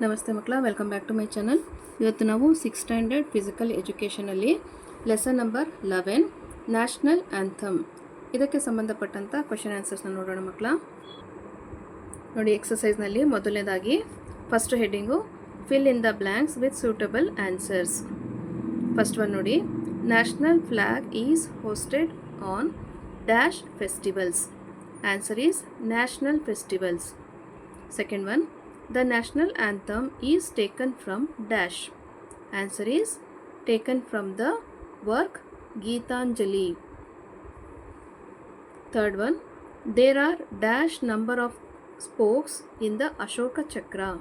ನಮಸ್ತೆ ಮಕ್ಕಳ welcome back to my channel ಇವತ್ತು ನಾವು six standard physical ಎಜುಕೇಷನಲ್ಲಿ lesson number eleven national anthem ಇದಕ್ಕೆ ಸಂಬಂಧಪಟ್ಟಂಥ ಕ್ವಶನ್ ಆನ್ಸರ್ಸ್ನ ನೋಡೋಣ ಮಕ್ಕಳ. ನೋಡಿ ಎಕ್ಸಸೈಸ್ನಲ್ಲಿ ಮೊದಲನೇದಾಗಿ first heading fill in the blanks with suitable answers first one ನೋಡಿ national flag is hosted on dash festivals answer is national festivals second one, the national anthem is taken from dash. Answer is taken from the work Geetanjali. Third one, there are dash number of spokes in the Ashoka Chakra.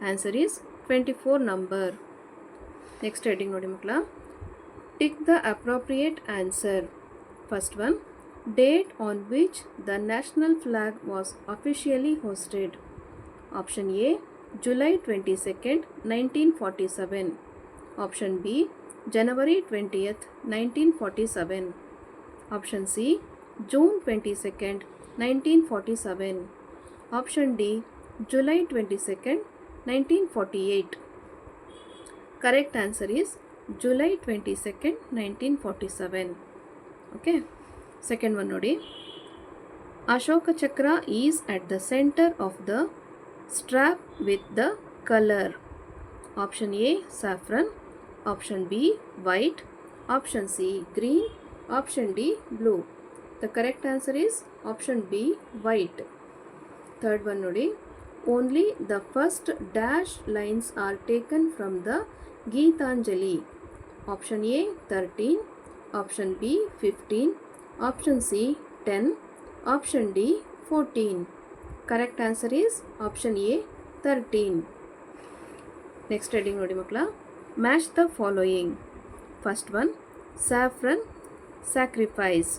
Answer is 24 number. Next heading ನೋಡಿ ಮಕ್ಕಳ Tick the appropriate answer. option A, July twenty second, nineteen forty seven. Option B, January twentieth nineteen forty seven. Option C, June twenty second, nineteen forty seven. Option D, July twenty second, nineteen forty eight. Correct answer correct July twenty second 22nd 1947 okay okay? one one ashoka Ashoka Chakra is eight centre of the strap with the color. Option A saffron, option B white, option C green, option D blue. The correct answer is option B white. Third one ನೋಡಿ only the first dash lines are taken from the Geetanjali. Option A 13, option B 15, option C 10, option D 14. Correct answer is option A 13. Next heading ನೋಡಿ ಮಕ್ಕಳ. Match the following first one saffron sacrifice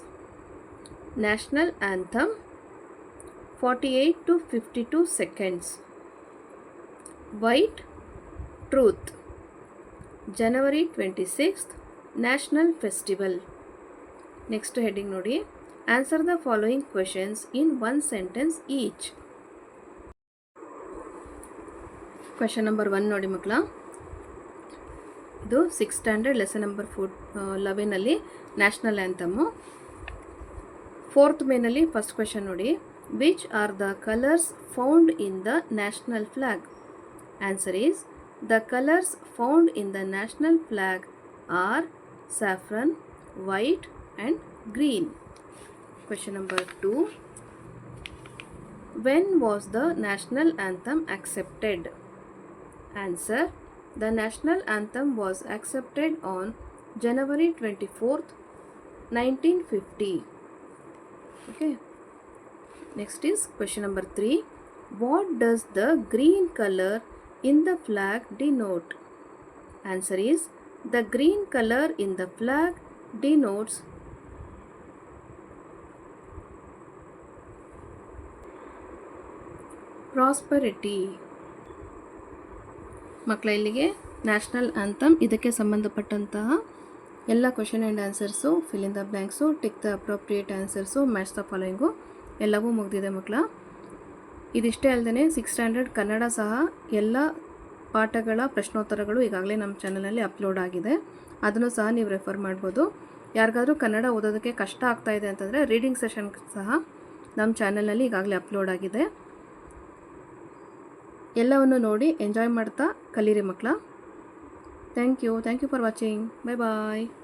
national anthem forty eight to fifty two seconds white truth January twenty sixth national festival next heading ನೋಡಿ. Answer the following questions in one sentence each question number one ನೋಡಿ ಮಕ್ಕಳ. ಇದು six standard lesson number four ಲೆವೆನಲ್ಲಿ national anthem fourth ಮೇನಲ್ಲಿ first question ನೋಡಿ. Which are the colours found in the national flag answer is the colours found in the national flag are saffron white and green. Question number 2. When was the national anthem accepted? Answer. The national anthem was accepted on January 24th, 1950. Okay. Next is question number 3. What does the green color in the flag denote? Answer is the green color in the flag denotes prosperity. ಮಕ್ಕಳ ಇಲ್ಲಿಗೆ national anthem ಇದಕ್ಕೆ ಸಂಬಂಧಪಟ್ಟಂತಹ ಎಲ್ಲ question and answers fill in the blanks tick the appropriate answers match the following ಎಲ್ಲವೂ ಮುಗಿದಿದೆ ಮಕ್ಕಳ ಇದಿಷ್ಟೇ ಅಲ್ಲದೆ ಸಿಕ್ಸ್ ಸ್ಟ್ಯಾಂಡರ್ಡ್ ಕನ್ನಡ ಸಹ ಎಲ್ಲ ಪಾಠಗಳ ಪ್ರಶ್ನೋತ್ತರಗಳು ಈಗಾಗಲೇ ನಮ್ಮ ಚಾನಲಲ್ಲಿ ಅಪ್ಲೋಡ್ ಆಗಿದೆ. ಅದನ್ನು ಸಹ ನೀವು ರೆಫರ್ ಮಾಡ್ಬೋದು. ಯಾರಿಗಾದರೂ ಕನ್ನಡ ಓದೋದಕ್ಕೆ ಕಷ್ಟ ಆಗ್ತಾಯಿದೆ ಅಂತಂದರೆ ರೀಡಿಂಗ್ ಸೆಷನ್ ಸಹ ನಮ್ಮ ಚಾನಲಲ್ಲಿ ಈಗಾಗಲೇ ಅಪ್ಲೋಡ್ ಆಗಿದೆ. ಎಲ್ಲವನ್ನು ನೋಡಿ ಎಂಜಾಯ್ ಮಾಡ್ತಾ ಕಲೀರಿ ಮಕ್ಕಳ. Thank you thank you for watching bye bye